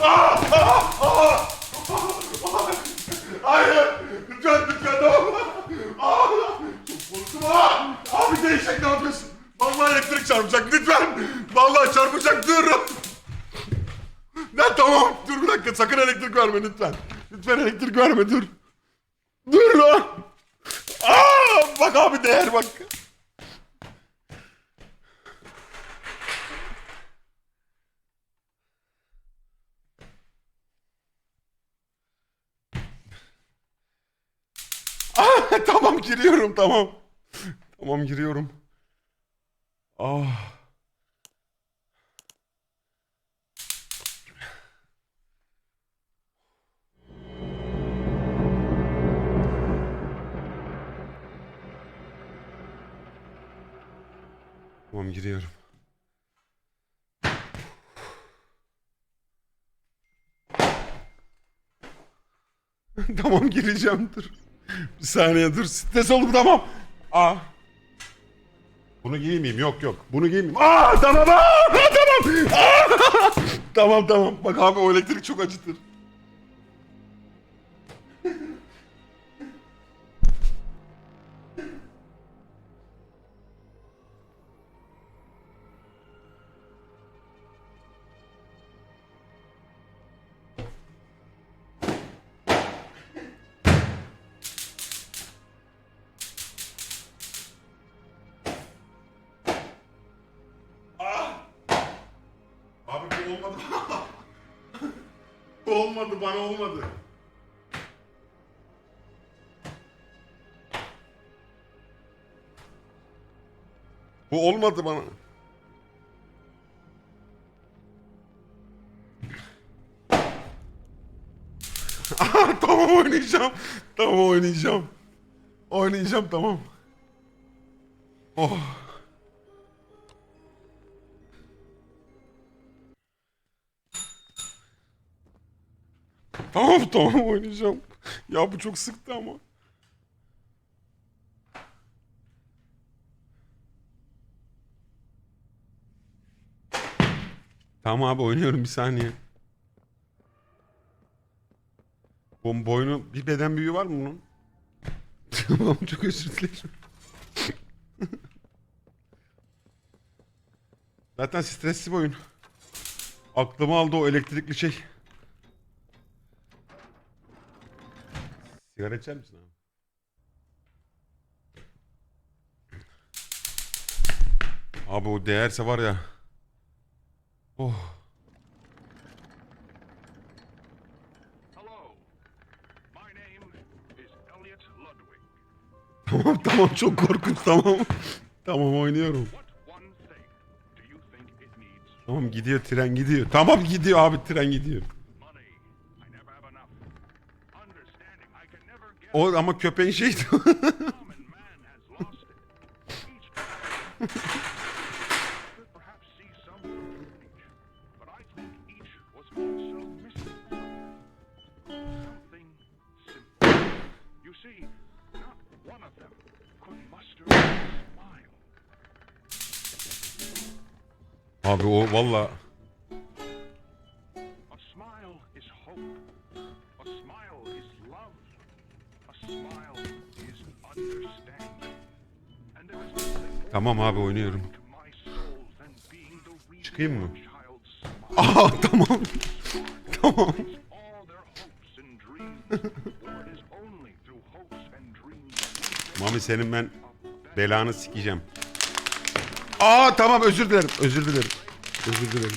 Aa! Aa! Aa! Hayır! Lütfen lütfen ne olur! Aa! Çok korktum ha! Abi değişik ne yapıyorsun? Vallahi elektrik çarpacak lütfen! Vallahi çarpacak dur! Lan tamam dur bir dakika sakın elektrik verme lütfen. Lütfen elektrik verme dur. Dur lan! Aa! Bak abi değer bak. Ah, tamam giriyorum tamam. Tamam giriyorum. Ah. Tamam giriyorum. tamam gireceğim dur. Bir saniye dur. Stres oldum tamam. Aa. Bunu giymeyeyim. Yok yok. Bunu giymeyeyim. Aa tamam. Aa, tamam. Aa! tamam tamam. Bak abi o elektrik çok acıtır. Olmadı. olmadı bana olmadı. Bu olmadı bana. Tamam oynayacağım. Tamam oynayacağım. Oynayacağım tamam. Oh. Tamam tamam oynayacağım. Ya bu çok sıktı ama. Tamam abi oynuyorum bir saniye. Bu boynu bir beden büyüğü var mı bunun? Tamam çok özür dilerim. Zaten stresli bir oyun. Aklımı aldı o elektrikli şey. Sigara içer misin abi? Abi o değerse var ya. Oh. Tamam tamam çok korkunç tamam. tamam oynuyorum. Tamam gidiyor tren gidiyor. Tamam gidiyor abi tren gidiyor. Could muster a smile. abi o valla. Tamam abi oynuyorum. Çıkayım mı? Aa tamam. tamam. Mami senin ben belanı sikeceğim. Aa tamam özür dilerim. Özür dilerim. Özür dilerim.